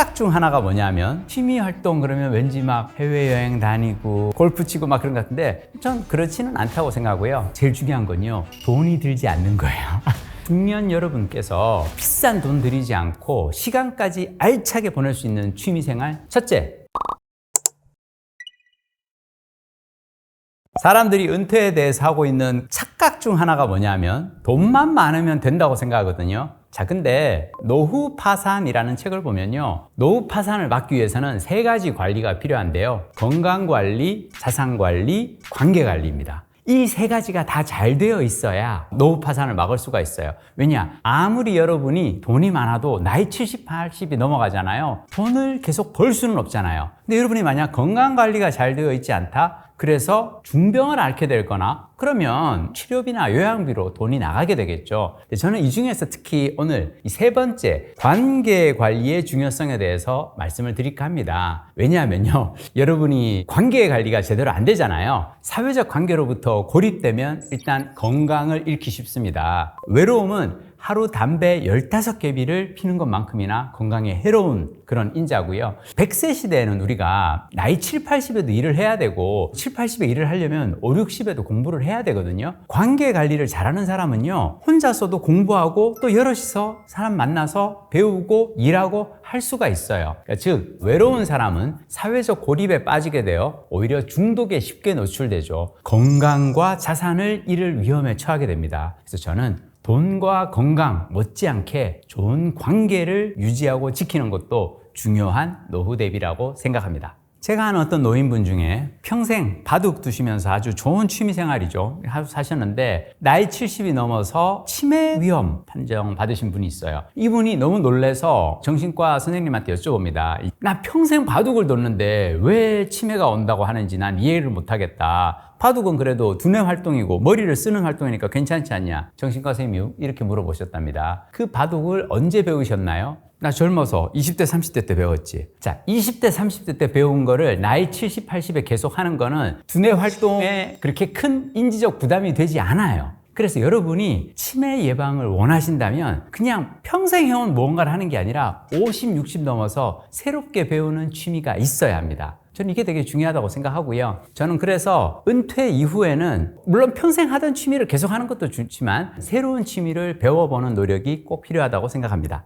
착각 중 하나가 뭐냐면 취미 활동 그러면 왠지 막 해외여행 다니고 골프 치고 막 그런 것 같은데 전 그렇지는 않다고 생각하고요. 제일 중요한 건요. 돈이 들지 않는 거예요. 중년 여러분께서 비싼 돈 들이지 않고 시간까지 알차게 보낼 수 있는 취미 생활. 첫째, 사람들이 은퇴에 대해서 하고 있는 착각 중 하나가 뭐냐면 돈만 많으면 된다고 생각하거든요. 자, 근데 노후 파산이라는 책을 보면요. 노후 파산을 막기 위해서는 세 가지 관리가 필요한데요. 건강 관리, 자산 관리, 관계 관리입니다. 이 세 가지가 다 잘 되어 있어야 노후 파산을 막을 수가 있어요. 왜냐? 아무리 여러분이 돈이 많아도 나이 70, 80이 넘어가잖아요. 돈을 계속 벌 수는 없잖아요. 근데 여러분이 만약 건강 관리가 잘 되어 있지 않다? 그래서 중병을 앓게 될 거나 그러면 치료비나 요양비로 돈이 나가게 되겠죠. 저는 이 중에서 특히 오늘 이 세 번째 관계 관리의 중요성에 대해서 말씀을 드릴까 합니다. 왜냐하면요. 여러분이 관계 관리가 제대로 안 되잖아요. 사회적 관계로부터 고립되면 일단 건강을 잃기 쉽습니다. 외로움은 하루 담배 15개비를 피는 것만큼이나 건강에 해로운 그런 인자고요. 100세 시대에는 우리가 나이 7, 80에도 일을 해야 되고 7, 80에 일을 하려면 5, 60에도 공부를 해야 되거든요. 관계 관리를 잘하는 사람은요. 혼자서도 공부하고 또 여럿이서 사람 만나서 배우고 일하고 할 수가 있어요. 그러니까 즉 외로운 사람은 사회적 고립에 빠지게 되어 오히려 중독에 쉽게 노출되죠. 건강과 자산을 잃을 위험에 처하게 됩니다. 그래서 저는 돈과 건강 못지않게 좋은 관계를 유지하고 지키는 것도 중요한 노후 대비라고 생각합니다. 제가 아는 어떤 노인분 중에 평생 바둑 두시면서 아주 좋은 취미 생활이죠. 사셨는데 나이 70이 넘어서 치매 위험 판정 받으신 분이 있어요. 이분이 너무 놀래서 정신과 선생님한테 여쭤봅니다. 나 평생 바둑을 뒀는데 왜 치매가 온다고 하는지 난 이해를 못하겠다. 바둑은 그래도 두뇌 활동이고 머리를 쓰는 활동이니까 괜찮지 않냐? 정신과 선생님이 이렇게 물어보셨답니다. 그 바둑을 언제 배우셨나요? 나 젊어서 20대, 30대 때 배웠지. 자, 20대, 30대 때 배운 거를 나이 70, 80에 계속 하는 거는 두뇌 활동에 그렇게 큰 인지적 부담이 되지 않아요. 그래서 여러분이 치매 예방을 원하신다면 그냥 평생 해온 무언가를 하는 게 아니라 50, 60 넘어서 새롭게 배우는 취미가 있어야 합니다. 저는 이게 되게 중요하다고 생각하고요. 저는 그래서 은퇴 이후에는 물론 평생 하던 취미를 계속 하는 것도 좋지만 새로운 취미를 배워보는 노력이 꼭 필요하다고 생각합니다.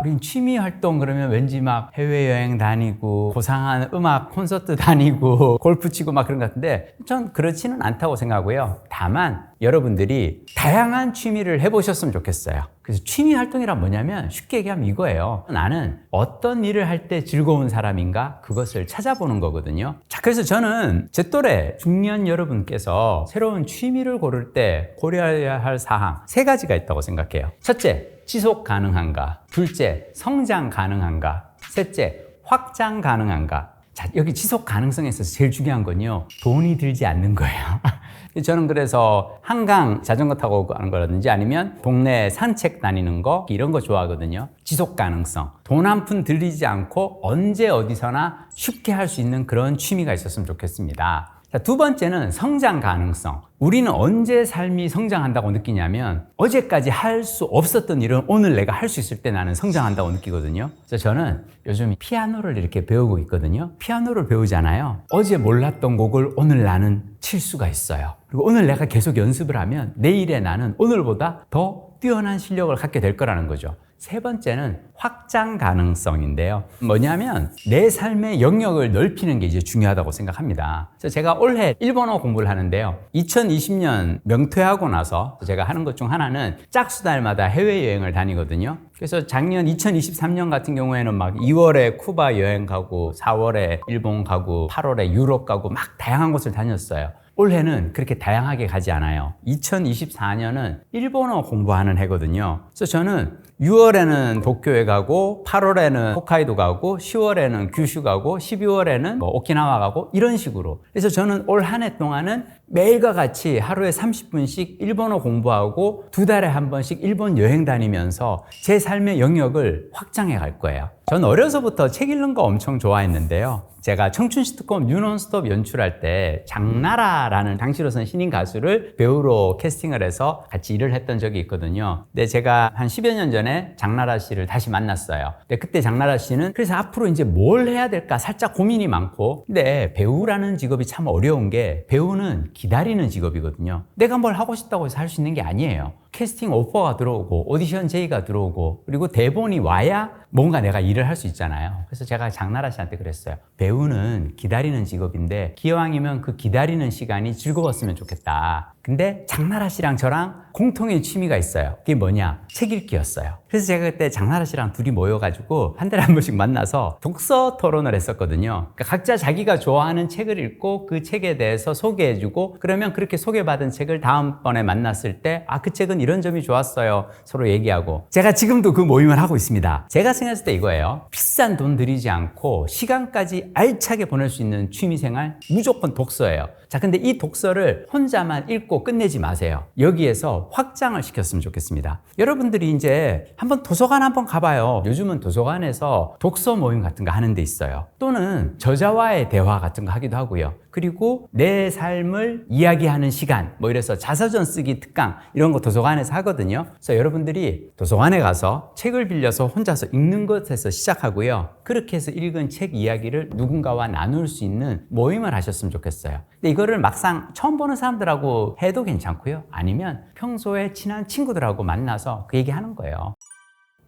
우린 취미 활동 그러면 왠지 막 해외여행 다니고 고상한 음악 콘서트 다니고 골프 치고 막 그런 것 같은데 전 그렇지는 않다고 생각하고요. 다만 여러분들이 다양한 취미를 해보셨으면 좋겠어요. 그래서 취미 활동이란 뭐냐면 쉽게 얘기하면 이거예요. 나는 어떤 일을 할 때 즐거운 사람인가 그것을 찾아보는 거거든요. 자, 그래서 저는 제 또래 중년 여러분께서 새로운 취미를 고를 때 고려해야 할 사항 세 가지가 있다고 생각해요. 첫째, 지속 가능한가? 둘째, 성장 가능한가? 셋째, 확장 가능한가? 자, 여기 지속 가능성에서 제일 중요한 건요. 돈이 들지 않는 거예요. 저는 그래서 한강 자전거 타고 가는 거라든지 아니면 동네 산책 다니는 거 이런 거 좋아하거든요. 지속 가능성. 돈 한 푼 들리지 않고 언제 어디서나 쉽게 할 수 있는 그런 취미가 있었으면 좋겠습니다. 자, 두 번째는 성장 가능성. 우리는 언제 삶이 성장한다고 느끼냐면 어제까지 할 수 없었던 일은 오늘 내가 할 수 있을 때 나는 성장한다고 느끼거든요. 그래서 저는 요즘 피아노를 이렇게 배우고 있거든요. 피아노를 배우잖아요. 어제 몰랐던 곡을 오늘 나는 칠 수가 있어요. 그리고 오늘 내가 계속 연습을 하면 내일의 나는 오늘보다 더 뛰어난 실력을 갖게 될 거라는 거죠. 세 번째는 확장 가능성인데요. 뭐냐면 내 삶의 영역을 넓히는 게 이제 중요하다고 생각합니다. 그래서 제가 올해 일본어 공부를 하는데요. 2020년 명퇴하고 나서 제가 하는 것 중 하나는 짝수달마다 해외여행을 다니거든요. 그래서 작년 2023년 같은 경우에는 막 2월에 쿠바 여행 가고 4월에 일본 가고 8월에 유럽 가고 막 다양한 곳을 다녔어요. 올해는 그렇게 다양하게 가지 않아요. 2024년은 일본어 공부하는 해거든요. 그래서 저는 6월에는 도쿄에 가고 8월에는 홋카이도 가고 10월에는 규슈 가고 12월에는 뭐 오키나와 가고 이런 식으로. 그래서 저는 올 한 해 동안은 매일과 같이 하루에 30분씩 일본어 공부하고 두 달에 한 번씩 일본 여행 다니면서 제 삶의 영역을 확장해 갈 거예요. 전 어려서부터 책 읽는 거 엄청 좋아했는데요. 제가 청춘 시트콤 뉴논스톱 연출할 때 장나라라는 당시로선 신인 가수를 배우로 캐스팅을 해서 같이 일을 했던 적이 있거든요. 근데 제가 한 10여 년 전에 장나라 씨를 다시 만났어요. 근데 그때 장나라 씨는 그래서 앞으로 이제 뭘 해야 될까 살짝 고민이 많고 근데 배우라는 직업이 참 어려운 게 배우는 기다리는 직업이거든요. 내가 뭘 하고 싶다고 해서 할 수 있는 게 아니에요. 캐스팅 오퍼가 들어오고 오디션 제의가 들어오고 그리고 대본이 와야 뭔가 내가 일을 할 수 있잖아요. 그래서 제가 장나라 씨한테 그랬어요. 배우는 기다리는 직업인데 기왕이면 그 기다리는 시간이 즐거웠으면 좋겠다. 근데 장나라 씨랑 저랑 공통의 취미가 있어요. 그게 뭐냐? 책 읽기였어요. 그래서 제가 그때 장나라 씨랑 둘이 모여가지고 한 달에 한 번씩 만나서 독서 토론을 했었거든요. 그러니까 각자 자기가 좋아하는 책을 읽고 그 책에 대해서 소개해주고 그러면 그렇게 소개받은 책을 다음번에 만났을 때 아, 그 책은 이런 점이 좋았어요. 서로 얘기하고. 제가 지금도 그 모임을 하고 있습니다. 제가 생각했을 때 이거예요. 비싼 돈 들이지 않고 시간까지 알차게 보낼 수 있는 취미 생활 무조건 독서예요. 자, 근데 이 독서를 혼자만 읽고 끝내지 마세요. 여기에서 확장을 시켰으면 좋겠습니다. 여러분들이 이제 한번 도서관 한번 가봐요. 요즘은 도서관에서 독서 모임 같은 거 하는 데 있어요. 또는 저자와의 대화 같은 거 하기도 하고요. 그리고 내 삶을 이야기하는 시간, 뭐 이래서 자서전 쓰기 특강 이런 거 도서관에서 하거든요. 그래서 여러분들이 도서관에 가서 책을 빌려서 혼자서 읽는 것에서 시작하고요. 그렇게 해서 읽은 책 이야기를 누군가와 나눌 수 있는 모임을 하셨으면 좋겠어요. 근데 이거를 막상 처음 보는 사람들하고 해도 괜찮고요. 아니면 평소에 친한 친구들하고 만나서 그 얘기 하는 거예요.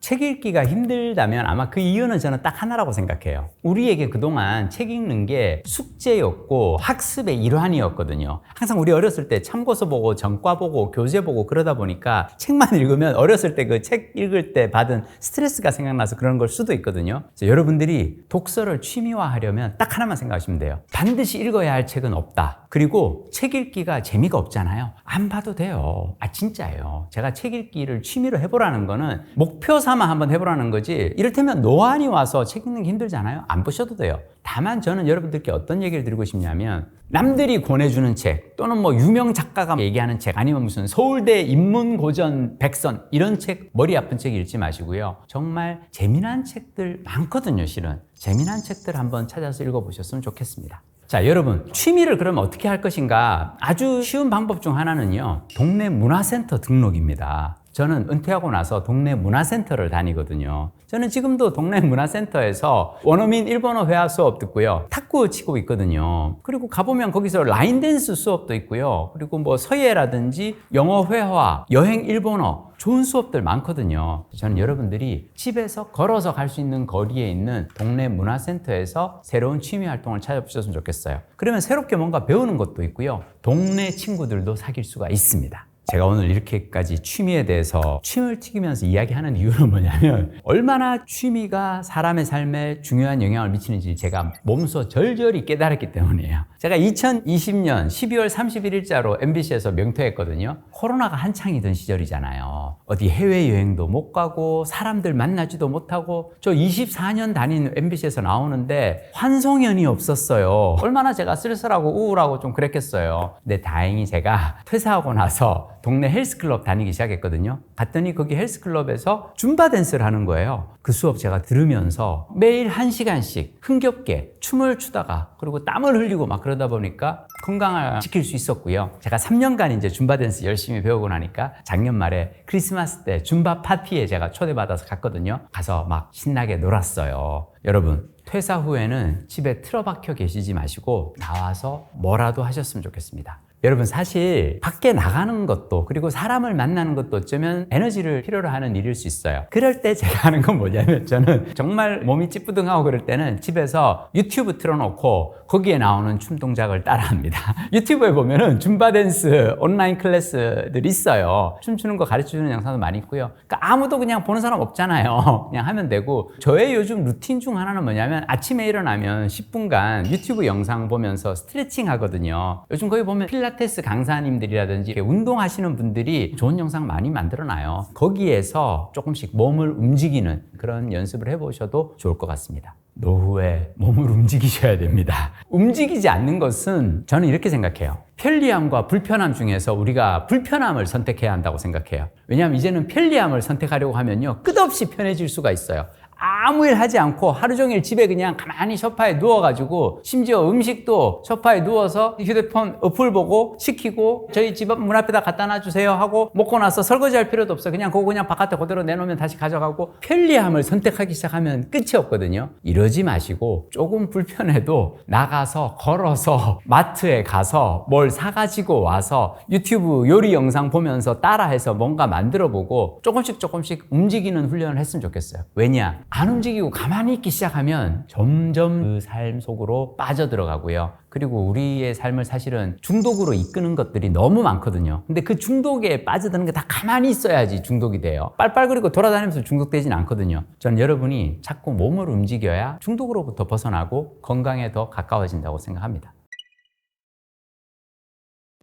책 읽기가 힘들다면 아마 그 이유는 저는 딱 하나라고 생각해요. 우리에게 그동안 책 읽는 게 숙제였고 학습의 일환이었거든요. 항상 우리 어렸을 때 참고서 보고 전과 보고 교재 보고 그러다 보니까 책만 읽으면 어렸을 때 그 책 읽을 때 받은 스트레스가 생각나서 그런 걸 수도 있거든요. 여러분들이 독서를 취미화하려면 딱 하나만 생각하시면 돼요. 반드시 읽어야 할 책은 없다. 그리고 책 읽기가 재미가 없잖아요. 안 봐도 돼요. 아 진짜예요. 제가 책 읽기를 취미로 해보라는 거는 목표 삼아 한번 해보라는 거지. 이를테면 노안이 와서 책 읽는 게 힘들잖아요. 안 보셔도 돼요. 다만 저는 여러분들께 어떤 얘기를 드리고 싶냐면 남들이 권해주는 책 또는 뭐 유명 작가가 얘기하는 책 아니면 무슨 서울대 인문고전 백선 이런 책 머리 아픈 책 읽지 마시고요. 정말 재미난 책들 많거든요, 실은. 재미난 책들 한번 찾아서 읽어보셨으면 좋겠습니다. 자, 여러분, 취미를 그럼 어떻게 할 것인가? 아주 쉬운 방법 중 하나는요, 동네 문화센터 등록입니다. 저는 은퇴하고 나서 동네 문화센터를 다니거든요. 저는 지금도 동네 문화센터에서 원어민 일본어 회화 수업 듣고요. 탁구 치고 있거든요. 그리고 가보면 거기서 라인 댄스 수업도 있고요. 그리고 뭐 서예라든지 영어 회화, 여행 일본어, 좋은 수업들 많거든요. 저는 여러분들이 집에서 걸어서 갈 수 있는 거리에 있는 동네 문화센터에서 새로운 취미 활동을 찾아보셨으면 좋겠어요. 그러면 새롭게 뭔가 배우는 것도 있고요. 동네 친구들도 사귈 수가 있습니다. 제가 오늘 이렇게까지 취미에 대해서 침을 튀기면서 이야기하는 이유는 뭐냐면 얼마나 취미가 사람의 삶에 중요한 영향을 미치는지 제가 몸소 절절히 깨달았기 때문이에요. 제가 2020년 12월 31일자로 MBC에서 명퇴했거든요. 코로나가 한창이던 시절이잖아요. 어디 해외여행도 못 가고 사람들 만나지도 못하고 저 24년 다닌 MBC에서 나오는데 환송연이 없었어요. 얼마나 제가 쓸쓸하고 우울하고 좀 그랬겠어요. 근데 다행히 제가 퇴사하고 나서 동네 헬스클럽 다니기 시작했거든요. 갔더니 거기 헬스클럽에서 줌바 댄스를 하는 거예요. 그 수업 제가 들으면서 매일 한 시간씩 흥겹게 춤을 추다가 그리고 땀을 흘리고 막 그러다 보니까 건강을 지킬 수 있었고요. 제가 3년간 이제 줌바 댄스 열심히 배우고 나니까 작년 말에 크리스마스 때 줌바 파티에 제가 초대받아서 갔거든요. 가서 막 신나게 놀았어요. 여러분, 퇴사 후에는 집에 틀어박혀 계시지 마시고 나와서 뭐라도 하셨으면 좋겠습니다. 여러분 사실 밖에 나가는 것도 그리고 사람을 만나는 것도 어쩌면 에너지를 필요로 하는 일일 수 있어요. 그럴 때 제가 하는 건 뭐냐면 저는 정말 몸이 찌뿌둥하고 그럴 때는 집에서 유튜브 틀어놓고 거기에 나오는 춤 동작을 따라합니다. 유튜브에 보면은 줌바 댄스 온라인 클래스들 있어요. 춤추는 거 가르쳐주는 영상도 많이 있고요. 그러니까 아무도 그냥 보는 사람 없잖아요. 그냥 하면 되고 저의 요즘 루틴 중 하나는 뭐냐면 아침에 일어나면 10분간 유튜브 영상 보면서 스트레칭 하거든요. 요즘 거기 보면 필라 필라테스 강사님들이라든지 운동하시는 분들이 좋은 영상 많이 만들어놔요. 거기에서 조금씩 몸을 움직이는 그런 연습을 해보셔도 좋을 것 같습니다. 노후에 몸을 움직이셔야 됩니다. 움직이지 않는 것은 저는 이렇게 생각해요. 편리함과 불편함 중에서 우리가 불편함을 선택해야 한다고 생각해요. 왜냐하면 이제는 편리함을 선택하려고 하면요. 끝없이 편해질 수가 있어요. 아무 일 하지 않고 하루 종일 집에 그냥 가만히 소파에 누워가지고 심지어 음식도 소파에 누워서 휴대폰 어플 보고 시키고 저희 집 문 앞에다 갖다 놔주세요 하고 먹고 나서 설거지 할 필요도 없어. 그냥 그거 그냥 바깥에 그대로 내놓으면 다시 가져가고 편리함을 선택하기 시작하면 끝이 없거든요. 이러지 마시고 조금 불편해도 나가서 걸어서 마트에 가서 뭘 사가지고 와서 유튜브 요리 영상 보면서 따라해서 뭔가 만들어 보고 조금씩 조금씩 움직이는 훈련을 했으면 좋겠어요. 왜냐? 안 움직이고 가만히 있기 시작하면 점점 그 삶 속으로 빠져 들어가고요. 그리고 우리의 삶을 사실은 중독으로 이끄는 것들이 너무 많거든요. 근데 그 중독에 빠져드는 게 다 가만히 있어야지 중독이 돼요. 빨빨거리고 돌아다니면서 중독되진 않거든요. 저는 여러분이 자꾸 몸을 움직여야 중독으로부터 벗어나고 건강에 더 가까워진다고 생각합니다.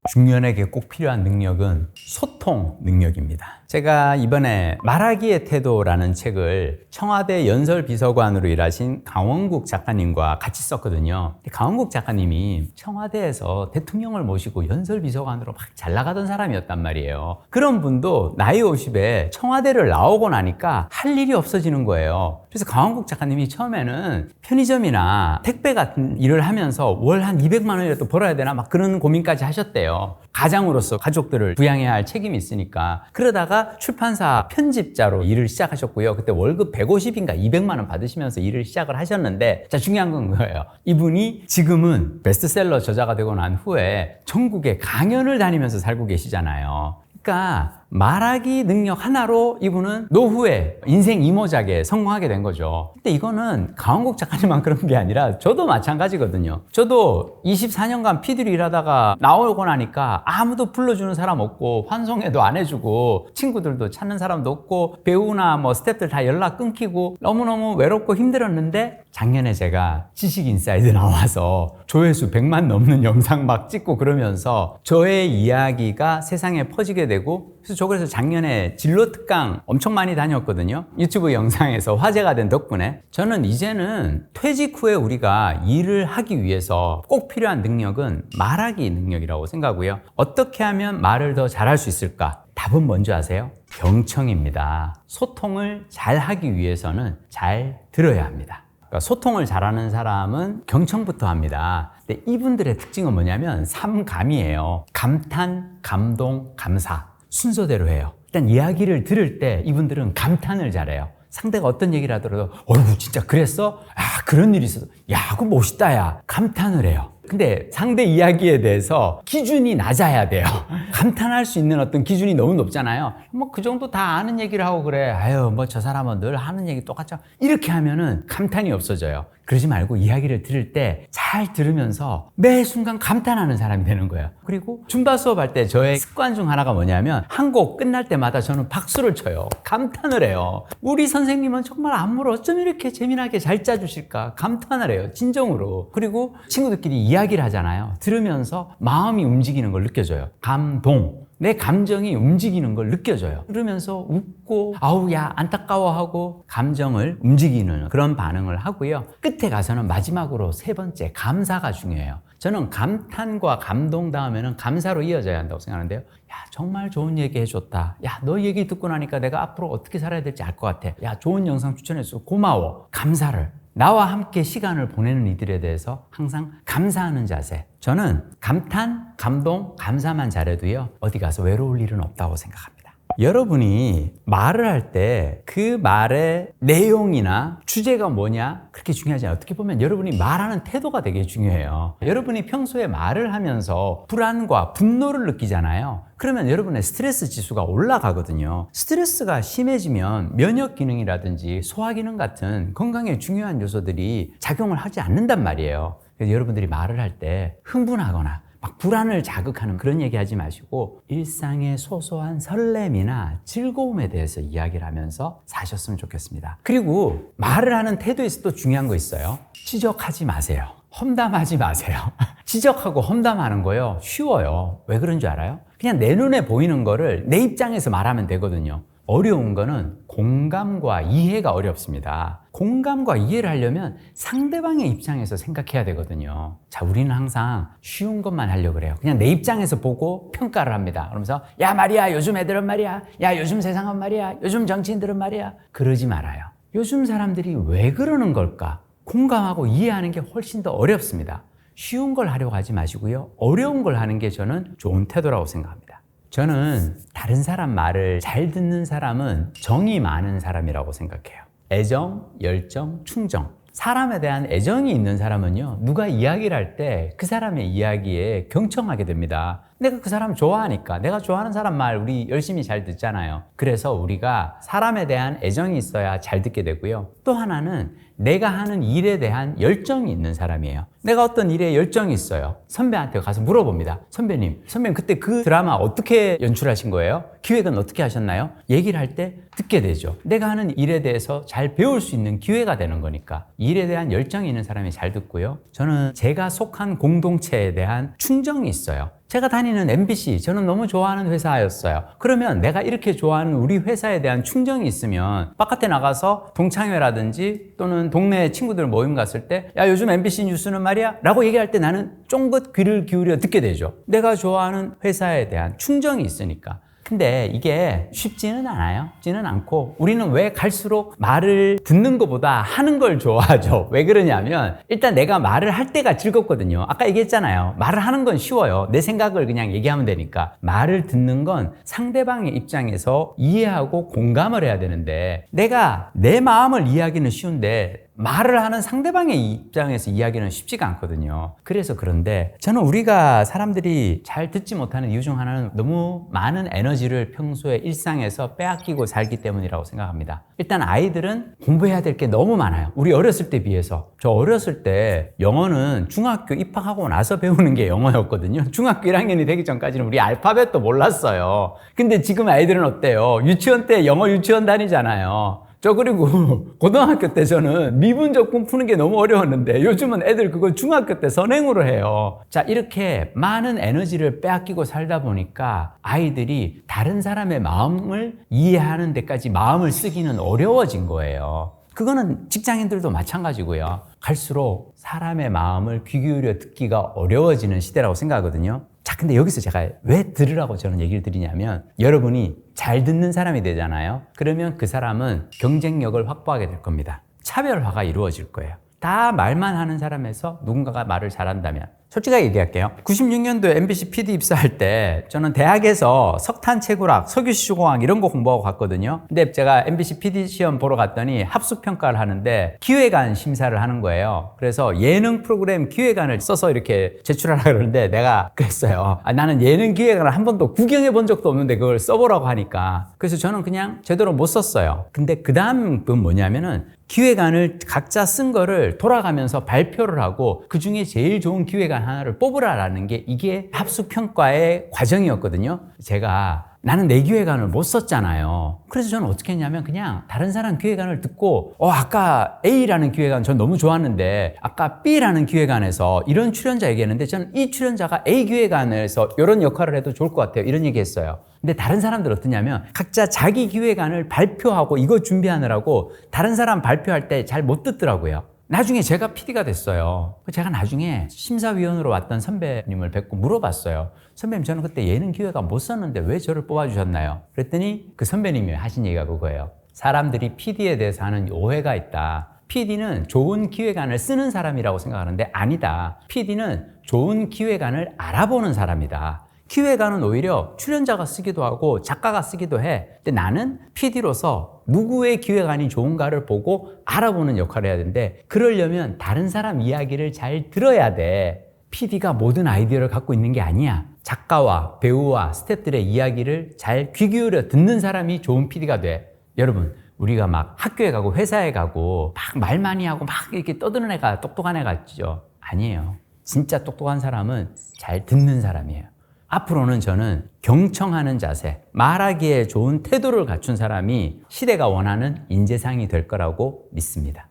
중년에게 꼭 필요한 능력은 소통 능력입니다. 제가 이번에 말하기의 태도라는 책을 청와대 연설비서관으로 일하신 강원국 작가님과 같이 썼거든요. 강원국 작가님이 청와대에서 대통령을 모시고 연설비서관으로 막 잘 나가던 사람이었단 말이에요. 그런 분도 나이 50에 청와대를 나오고 나니까 할 일이 없어지는 거예요. 그래서 강원국 작가님이 처음에는 편의점이나 택배 같은 일을 하면서 월 한 200만 원이라도 벌어야 되나 막 그런 고민까지 하셨대요. 가장으로서 가족들을 부양해야 할 책임이 있으니까. 그러다가 출판사 편집자로 일을 시작하셨고요. 그때 월급 150인가 200만 원 받으시면서 일을 시작을 하셨는데 자 중요한 건 거예요. 이분이 지금은 베스트셀러 저자가 되고 난 후에 전국에 강연을 다니면서 살고 계시잖아요. 그러니까 말하기 능력 하나로 이분은 노후에 인생 이모작에 성공하게 된 거죠. 근데 이거는 강원국 작가님만 그런 게 아니라 저도 마찬가지거든요. 저도 24년간 PD로 일하다가 나오고 나니까 아무도 불러주는 사람 없고 환송회도 안 해주고 친구들도 찾는 사람도 없고 배우나 뭐 스태프들 다 연락 끊기고 너무너무 외롭고 힘들었는데 작년에 제가 지식 인사이드 나와서 조회수 100만 넘는 영상 막 찍고 그러면서 저의 이야기가 세상에 퍼지게 되고 그래서 저 그래서 작년에 진로 특강 엄청 많이 다녔거든요. 유튜브 영상에서 화제가 된 덕분에 저는 이제는 퇴직 후에 우리가 일을 하기 위해서 꼭 필요한 능력은 말하기 능력이라고 생각하고요. 어떻게 하면 말을 더 잘할 수 있을까? 답은 뭔지 아세요? 경청입니다. 소통을 잘 하기 위해서는 잘 들어야 합니다. 그러니까 소통을 잘하는 사람은 경청부터 합니다. 근데 이분들의 특징은 뭐냐면 삼감이에요. 감탄, 감동, 감사. 순서대로 해요. 일단 이야기를 들을 때 이분들은 감탄을 잘해요. 상대가 어떤 얘기를 하더라도 어이구 진짜 그랬어? 아 그런 일이 있었어. 야 그거 멋있다 야. 감탄을 해요. 근데 상대 이야기에 대해서 기준이 낮아야 돼요. 감탄할 수 있는 어떤 기준이 너무 높잖아요. 뭐 그 정도 다 아는 얘기를 하고 그래. 아유, 뭐 저 사람은 늘 하는 얘기 똑같죠. 이렇게 하면은 감탄이 없어져요. 그러지 말고 이야기를 들을 때 잘 들으면서 매 순간 감탄하는 사람이 되는 거예요. 그리고 줌바 수업할 때 저의 습관 중 하나가 뭐냐면 한 곡 끝날 때마다 저는 박수를 쳐요. 감탄을 해요. 우리 선생님은 정말 안무를 어쩜 이렇게 재미나게 잘 짜주실까? 감탄을 해요. 진정으로. 그리고 친구들끼리 이야기를 하잖아요. 들으면서 마음이 움직이는 걸 느껴져요. 감동. 내 감정이 움직이는 걸 느껴져요. 그러면서 웃고, 아우, 야, 안타까워하고, 감정을 움직이는 그런 반응을 하고요. 끝에 가서는 마지막으로 세 번째, 감사가 중요해요. 저는 감탄과 감동 다음에는 감사로 이어져야 한다고 생각하는데요. 야, 정말 좋은 얘기 해줬다. 야, 너 얘기 듣고 나니까 내가 앞으로 어떻게 살아야 될지 알 것 같아. 야, 좋은 영상 추천해서 고마워. 감사를. 나와 함께 시간을 보내는 이들에 대해서 항상 감사하는 자세. 저는 감탄, 감동, 감사만 잘해도요, 어디 가서 외로울 일은 없다고 생각합니다. 여러분이 말을 할 때 그 말의 내용이나 주제가 뭐냐 그렇게 중요하지 않아요. 어떻게 보면 여러분이 말하는 태도가 되게 중요해요. 여러분이 평소에 말을 하면서 불안과 분노를 느끼잖아요. 그러면 여러분의 스트레스 지수가 올라가거든요. 스트레스가 심해지면 면역 기능이라든지 소화 기능 같은 건강에 중요한 요소들이 작용을 하지 않는단 말이에요. 그래서 여러분들이 말을 할 때 흥분하거나 막 불안을 자극하는 그런 얘기 하지 마시고 일상의 소소한 설렘이나 즐거움에 대해서 이야기를 하면서 사셨으면 좋겠습니다. 그리고 말을 하는 태도에서 또 중요한 거 있어요. 지적하지 마세요. 험담하지 마세요. 지적하고 험담하는 거요. 쉬워요. 왜 그런 줄 알아요? 그냥 내 눈에 보이는 거를 내 입장에서 말하면 되거든요. 어려운 거는 공감과 이해가 어렵습니다. 공감과 이해를 하려면 상대방의 입장에서 생각해야 되거든요. 자, 우리는 항상 쉬운 것만 하려고 그래요. 그냥 내 입장에서 보고 평가를 합니다. 그러면서, 야, 말이야, 요즘 애들은 말이야. 야, 요즘 세상은 말이야. 요즘 정치인들은 말이야. 그러지 말아요. 요즘 사람들이 왜 그러는 걸까? 공감하고 이해하는 게 훨씬 더 어렵습니다. 쉬운 걸 하려고 하지 마시고요. 어려운 걸 하는 게 저는 좋은 태도라고 생각합니다. 저는 다른 사람 말을 잘 듣는 사람은 정이 많은 사람이라고 생각해요. 애정, 열정, 충정. 사람에 대한 애정이 있는 사람은요, 누가 이야기를 할 때 그 사람의 이야기에 경청하게 됩니다. 내가 그 사람 좋아하니까, 내가 좋아하는 사람 말 우리 열심히 잘 듣잖아요. 그래서 우리가 사람에 대한 애정이 있어야 잘 듣게 되고요. 또 하나는 내가 하는 일에 대한 열정이 있는 사람이에요. 내가 어떤 일에 열정이 있어요. 선배한테 가서 물어봅니다. 선배님, 선배님 그때 그 드라마 어떻게 연출하신 거예요? 기획은 어떻게 하셨나요? 얘기를 할 때 듣게 되죠. 내가 하는 일에 대해서 잘 배울 수 있는 기회가 되는 거니까 일에 대한 열정이 있는 사람이 잘 듣고요. 저는 제가 속한 공동체에 대한 충정이 있어요. 제가 다니는 MBC, 저는 너무 좋아하는 회사였어요. 그러면 내가 이렇게 좋아하는 우리 회사에 대한 충정이 있으면 바깥에 나가서 동창회라든지 또는 동네 친구들 모임 갔을 때, 야, 요즘 MBC 뉴스는 말이야? 라고 얘기할 때 나는 쫑긋 귀를 기울여 듣게 되죠. 내가 좋아하는 회사에 대한 충정이 있으니까. 근데 이게 쉽지는 않아요. 쉽지는 않고 우리는 왜 갈수록 말을 듣는 것보다 하는 걸 좋아하죠. 왜 그러냐면 일단 내가 말을 할 때가 즐겁거든요. 아까 얘기했잖아요. 말을 하는 건 쉬워요. 내 생각을 그냥 얘기하면 되니까. 말을 듣는 건 상대방의 입장에서 이해하고 공감을 해야 되는데 내가 내 마음을 이해하기는 쉬운데 말을 하는 상대방의 입장에서 이야기는 쉽지가 않거든요. 그래서 그런데 저는 우리가 사람들이 잘 듣지 못하는 이유 중 하나는 너무 많은 에너지를 평소에 일상에서 빼앗기고 살기 때문이라고 생각합니다. 일단 아이들은 공부해야 될 게 너무 많아요. 우리 어렸을 때 비해서. 저 어렸을 때 영어는 중학교 입학하고 나서 배우는 게 영어였거든요. 중학교 1학년이 되기 전까지는 우리 알파벳도 몰랐어요. 근데 지금 아이들은 어때요? 유치원 때 영어 유치원 다니잖아요. 저 그리고 고등학교 때 저는 미분적분 푸는 게 너무 어려웠는데 요즘은 애들 그거 중학교 때 선행으로 해요. 자, 이렇게 많은 에너지를 빼앗기고 살다 보니까 아이들이 다른 사람의 마음을 이해하는 데까지 마음을 쓰기는 어려워진 거예요. 그거는 직장인들도 마찬가지고요. 갈수록 사람의 마음을 귀 기울여 듣기가 어려워지는 시대라고 생각하거든요. 자, 근데 여기서 제가 왜 들으라고 저는 얘기를 드리냐면 여러분이 잘 듣는 사람이 되잖아요. 그러면 그 사람은 경쟁력을 확보하게 될 겁니다. 차별화가 이루어질 거예요. 다 말만 하는 사람에서 누군가가 말을 잘한다면 솔직하게 얘기할게요. 96년도에 MBC PD 입사할 때 저는 대학에서 석탄 채굴학, 석유시공학 이런 거 공부하고 갔거든요. 근데 제가 MBC PD 시험 보러 갔더니 합숙 평가를 하는데 기획안 심사를 하는 거예요. 그래서 예능 프로그램 기획안을 써서 이렇게 제출하라 그러는데 내가 그랬어요. 아, 나는 예능 기획안을 한 번도 구경해 본 적도 없는데 그걸 써보라고 하니까 그래서 저는 그냥 제대로 못 썼어요. 근데 그 다음 건 뭐냐면은 기획안을 각자 쓴 거를 돌아가면서 발표를 하고 그 중에 제일 좋은 기획안 하나를 뽑으라라는 게 이게 합숙평가의 과정이었거든요. 제가 나는 내 기획안을 못 썼잖아요. 그래서 저는 어떻게 했냐면 그냥 다른 사람 기획안을 듣고 어 아까 A라는 기획안 전 너무 좋았는데 아까 B라는 기획안에서 이런 출연자 얘기했는데 저는 이 출연자가 A 기획안에서 이런 역할을 해도 좋을 것 같아요. 이런 얘기 했어요. 근데 다른 사람들 어떠냐면 각자 자기 기획안을 발표하고 이거 준비하느라고 다른 사람 발표할 때 잘 못 듣더라고요. 나중에 제가 PD가 됐어요. 제가 나중에 심사위원으로 왔던 선배님을 뵙고 물어봤어요. 선배님, 저는 그때 예능 기획안 못 썼는데 왜 저를 뽑아주셨나요? 그랬더니 그 선배님이 하신 얘기가 그거예요. 사람들이 PD에 대해서 하는 오해가 있다. PD는 좋은 기획안을 쓰는 사람이라고 생각하는데 아니다. PD는 좋은 기획안을 알아보는 사람이다. 기획안은 오히려 출연자가 쓰기도 하고 작가가 쓰기도 해. 근데 나는 PD로서 누구의 기획안이 좋은가를 보고 알아보는 역할을 해야 되는데 그러려면 다른 사람 이야기를 잘 들어야 돼. PD가 모든 아이디어를 갖고 있는 게 아니야. 작가와 배우와 스태프들의 이야기를 잘 귀 기울여 듣는 사람이 좋은 PD가 돼. 여러분, 우리가 막 학교에 가고 회사에 가고 막 말 많이 하고 막 이렇게 떠드는 애가 똑똑한 애 같죠? 아니에요. 진짜 똑똑한 사람은 잘 듣는 사람이에요. 앞으로는 저는 경청하는 자세, 말하기에 좋은 태도를 갖춘 사람이 시대가 원하는 인재상이 될 거라고 믿습니다.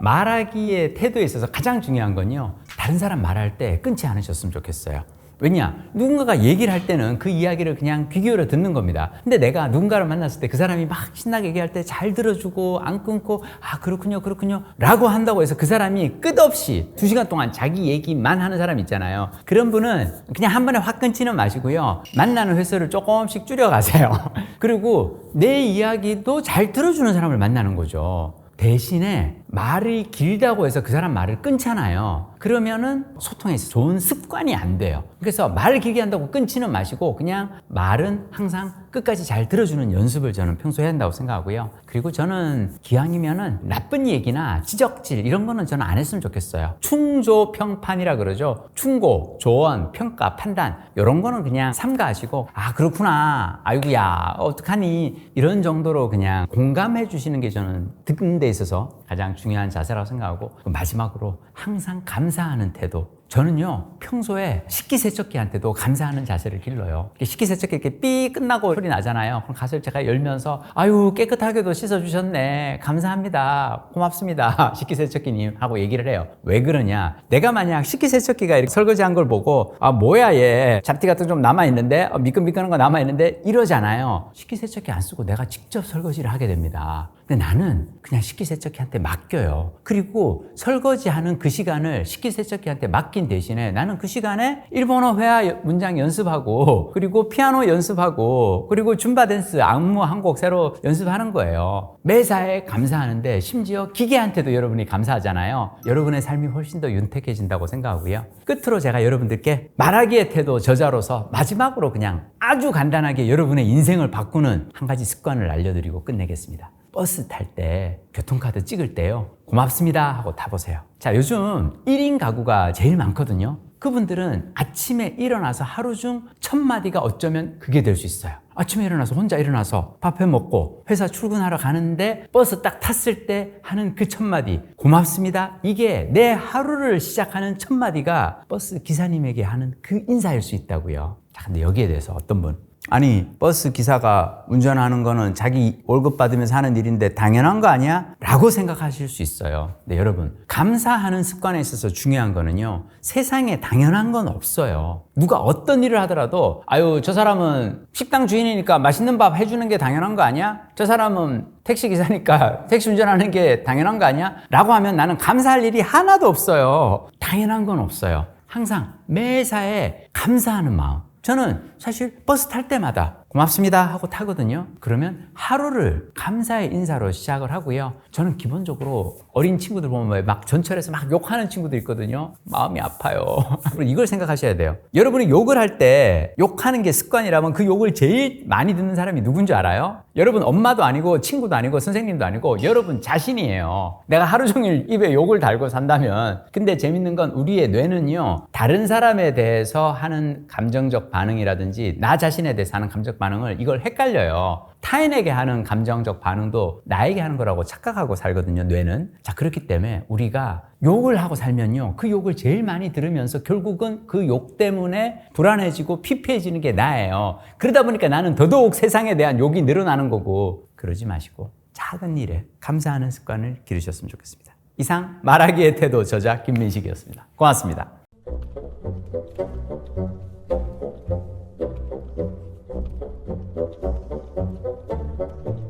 말하기의 태도에 있어서 가장 중요한 건요, 다른 사람 말할 때 끊지 않으셨으면 좋겠어요. 왜냐? 누군가가 얘기를 할 때는 그 이야기를 그냥 귀 기울여 듣는 겁니다. 근데 내가 누군가를 만났을 때 그 사람이 막 신나게 얘기할 때 잘 들어주고 안 끊고 아 그렇군요 그렇군요 라고 한다고 해서 그 사람이 끝없이 두 시간 동안 자기 얘기만 하는 사람 있잖아요. 그런 분은 그냥 한 번에 확 끊지는 마시고요. 만나는 횟수를 조금씩 줄여가세요. 그리고 내 이야기도 잘 들어주는 사람을 만나는 거죠. 대신에 말이 길다고 해서 그 사람 말을 끊잖아요. 그러면은 소통에 있어 좋은 습관이 안 돼요. 그래서 말을 길게 한다고 끊지는 마시고 그냥 말은 항상 끝까지 잘 들어주는 연습을 저는 평소에 한다고 생각하고요. 그리고 저는 기왕이면은 나쁜 얘기나 지적질 이런 거는 저는 안 했으면 좋겠어요. 충조 평판이라 그러죠. 충고, 조언, 평가, 판단 이런 거는 그냥 삼가하시고 아 그렇구나. 아이고야 어떡하니 이런 정도로 그냥 공감해 주시는 게 저는 듣는 데 있어서 가장 중요한 자세라고 생각하고 마지막으로 항상 감 사하는 태도 저는요 평소에 식기세척기한테도 감사하는 자세를 길러요. 식기세척기 이렇게 삐 끝나고 소리 나잖아요. 그럼 가서 제가 열면서 아유 깨끗하게도 씻어주셨네. 감사합니다. 고맙습니다 식기세척기님. 하고 얘기를 해요. 왜 그러냐? 내가 만약 식기세척기가 이렇게 설거지한 걸 보고 아 뭐야 얘. 잡티 같은 거좀 남아있는데? 어, 미끈미끈한 거 남아있는데? 이러잖아요. 식기세척기 안 쓰고 내가 직접 설거지를 하게 됩니다. 근데 나는 그냥 식기세척기한테 맡겨요. 그리고 설거지하는 그 시간을 식기세척기한테 맡긴 대신에 나는 그 시간에 일본어 회화 문장 연습하고 그리고 피아노 연습하고 그리고 줌바 댄스 안무 한 곡 새로 연습하는 거예요. 매사에 감사하는데 심지어 기계한테도 여러분이 감사하잖아요. 여러분의 삶이 훨씬 더 윤택해진다고 생각하고요. 끝으로 제가 여러분들께 말하기의 태도 저자로서 마지막으로 그냥 아주 간단하게 여러분의 인생을 바꾸는 한 가지 습관을 알려드리고 끝내겠습니다. 버스 탈 때 교통카드 찍을 때요. 고맙습니다 하고 타보세요. 자, 요즘 1인 가구가 제일 많거든요. 그분들은 아침에 일어나서 하루 중 첫 마디가 어쩌면 그게 될 수 있어요. 아침에 일어나서 혼자 일어나서 밥 해 먹고 회사 출근하러 가는데 버스 딱 탔을 때 하는 그 첫 마디 고맙습니다. 이게 내 하루를 시작하는 첫 마디가 버스 기사님에게 하는 그 인사일 수 있다고요. 자, 근데 여기에 대해서 어떤 분 아니 버스 기사가 운전하는 거는 자기 월급 받으면서 하는 일인데 당연한 거 아니야? 라고 생각하실 수 있어요. 근데 여러분 감사하는 습관에 있어서 중요한 거는요. 세상에 당연한 건 없어요. 누가 어떤 일을 하더라도 아유 저 사람은 식당 주인이니까 맛있는 밥 해주는 게 당연한 거 아니야? 저 사람은 택시 기사니까 택시 운전하는 게 당연한 거 아니야? 라고 하면 나는 감사할 일이 하나도 없어요. 당연한 건 없어요. 항상 매사에 감사하는 마음. 저는 사실 버스 탈 때마다 고맙습니다 하고 타거든요. 그러면 하루를 감사의 인사로 시작을 하고요. 저는 기본적으로 어린 친구들 보면 막 전철에서 막 욕하는 친구들 있거든요. 마음이 아파요. 이걸 생각하셔야 돼요. 여러분이 욕을 할 때 욕하는 게 습관이라면 그 욕을 제일 많이 듣는 사람이 누군지 알아요? 여러분 엄마도 아니고 친구도 아니고 선생님도 아니고 여러분 자신이에요. 내가 하루 종일 입에 욕을 달고 산다면 근데 재밌는 건 우리의 뇌는요. 다른 사람에 대해서 하는 감정적 반응이라든지 나 자신에 대해서 하는 감정적 반응 을 이걸 헷갈려요. 타인에게 하는 감정적 반응도 나에게 하는 거라고 착각하고 살거든요, 뇌는. 자, 그렇기 때문에 우리가 욕을 하고 살면요. 그 욕을 제일 많이 들으면서 결국은 그 욕 때문에 불안해지고 피폐해지는 게 나예요. 그러다 보니까 나는 더더욱 세상에 대한 욕이 늘어나는 거고 그러지 마시고 작은 일에 감사하는 습관을 기르셨으면 좋겠습니다. 이상 말하기의 태도 저자 김민식이었습니다. 고맙습니다. Thank you.